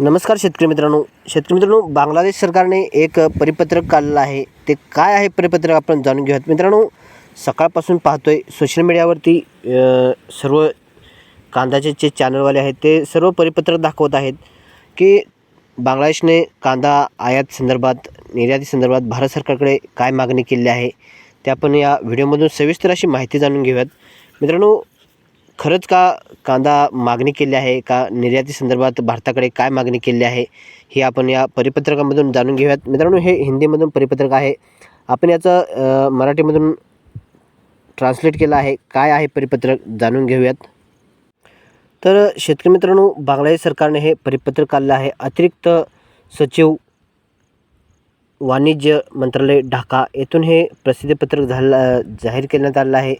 नमस्कार शेतकरी मित्रांनो. शेतकरी मित्रांनो बांगलादेश सरकारने एक परिपत्रक काढलेलं आहे. ते काय आहे परिपत्रक आपण जाणून घेऊयात. मित्रांनो सकाळपासून पाहतोय सोशल मीडियावरती सर्व कांद्याचे जे चॅनलवाले आहेत ते सर्व परिपत्रक दाखवत आहेत की बांगलादेशने कांदा आयात संदर्भात निर्याती संदर्भात भारत सरकारकडे काय मागणी केली आहे ते आपण या व्हिडिओमधून सविस्तर अशी माहिती जाणून घेऊयात. मित्रांनो खरंच का कांदा मागणी केली आहे? का निर्याती संदर्भात भारताकडे काय मागणी केली आहे? हे आपण या परिपत्रकामधून जाणून घेऊयात. मित्रांनो हे हिंदीमधून परिपत्रक आहे. आपण याचं मराठीमधून ट्रान्सलेट केलं आहे. काय आहे परिपत्रक? जाणून घेऊयात. तर शेतकरी मित्रांनो बांगलादेश सरकारने हे परिपत्रक काढलं आहे. अतिरिक्त सचिव वाणिज्य मंत्रालय ढाका येथून हे प्रसिद्धीपत्रक झालं जाहीर करण्यात आलेलं आहे.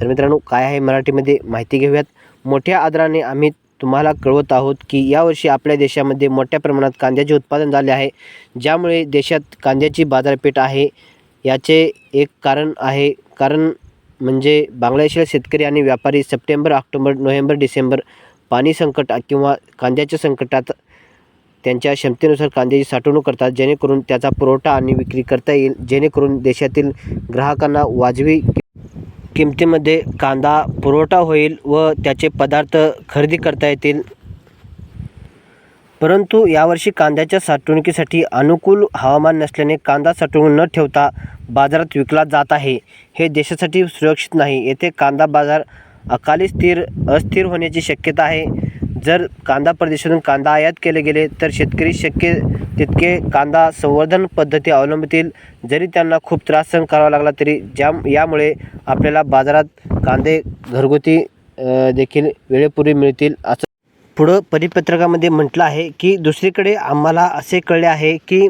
तर मित्रांनो काय आहे मराठीमध्ये माहिती घेऊयात. मोठ्या आदराने आम्ही तुम्हाला कळवत आहोत की यावर्षी आपल्या देशामध्ये मोठ्या प्रमाणात कांद्याचे उत्पादन झाले आहे. ज्यामुळे देशात कांद्याची बाजारपेठ आहे. याचे एक कारण आहे. कारण म्हणजे बांगलादेशातील शेतकरी आणि व्यापारी सप्टेंबर ऑक्टोबर नोव्हेंबर डिसेंबर पाणी संकट किंवा कांद्याच्या संकटात त्यांच्या क्षमतेनुसार कांद्याची साठवणूक करतात जेणेकरून त्याचा पुरवठा आणि विक्री करता येईल जेणेकरून देशातील ग्राहकांना वाजवी किमतीमध्ये कांदा पुरवठा होईल व त्याचे पदार्थ खरेदी करता येतील. परंतु यावर्षी कांद्याच्या साठवणुकीसाठी अनुकूल हवामान नसल्याने कांदा साठवून न ठेवता बाजारात विकला जात आहे. हे देशासाठी सुरक्षित नाही. येथे कांदा बाजार अकाली स्थिर अस्थिर होण्याची शक्यता आहे. जर कांदा प्रदेशातून कांदा आयात केले गेले तर शेतकरी शक्य तितके कांदा संवर्धन पद्धती अवलंबतील. जरी त्यांना खूप त्रास सहन करावा लागला तरी ज्या यामुळे आपल्याला बाजारात कांदे घरगुती देखील वेळेपूर्वी मिळतील असं पुढं परिपत्रकामध्ये म्हटलं आहे की दुसरीकडे आम्हाला असे कळले आहे की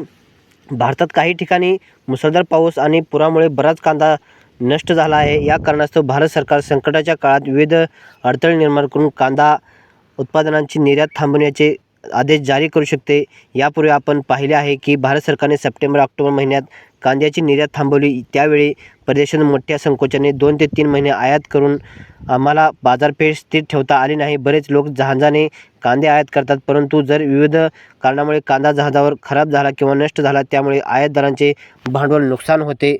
भारतात काही ठिकाणी मुसळधार पाऊस आणि पुरामुळे बराच कांदा नष्ट झाला आहे. या कारणास्तव भारत सरकार संकटाच्या काळात विविध अडथळे निर्माण करून कांदा उत्पादनांची निर्यात थांबवण्याचे आदेश जारी करू शकते. यापूर्वी आपण पाहिले आहे की भारत सरकारने सप्टेंबर ऑक्टोबर महिन्यात कांद्याची निर्यात थांबवली. त्यावेळी परदेशातून मोठ्या संकोचाने दोन ते तीन महिने आयात करून आम्हाला बाजारपेठ स्थिर ठेवता आली नाही. बरेच लोक जहाजाने कांदे आयात करतात परंतु जर विविध कारणामुळे कांदा जहाजावर खराब झाला किंवा नष्ट झाला त्यामुळे आयातदारांचे भांडवल नुकसान होते.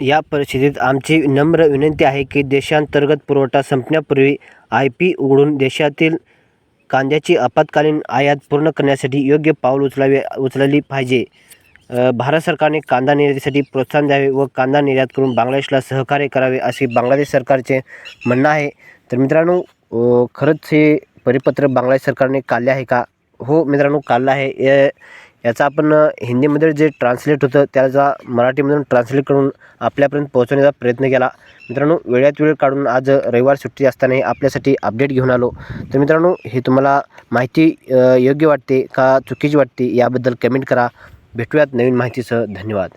या परिस्थितीत आमची नम्र विनंती आहे की देशांतर्गत पुरवठा संपण्यापूर्वी आय पी उघडून देशातील कांद्याची आपत्कालीन आयात पूर्ण करण्यासाठी योग्य पाऊल उचलावे उचलली पाहिजे. भारत सरकारने कांदा निर्यातीसाठी प्रोत्साहन द्यावे व कांदा निर्यात करून बांगलादेशला सहकार्य करावे असे बांगलादेश सरकारचे म्हणणं आहे. तर मित्रांनो खरंच हे परिपत्र बांगलादेश सरकारने काढले आहे का? हो मित्रांनो काढलं आहे. या- याचा आपण हिंदीमध्ये जे ट्रान्सलेट होतं त्याचा मराठीमधून ट्रान्सलेट करून आपल्यापर्यंत पोहोचवण्याचा प्रयत्न केला. मित्रांनो वेळात वेळ काढून आज रविवार सुट्टी असतानाही आपल्यासाठी अपडेट घेऊन आलो. तर मित्रांनो हे तुम्हाला माहिती योग्य वाटते का चुकीची वाटते याबद्दल कमेंट करा. भेटूयात नवीन माहितीसह. धन्यवाद.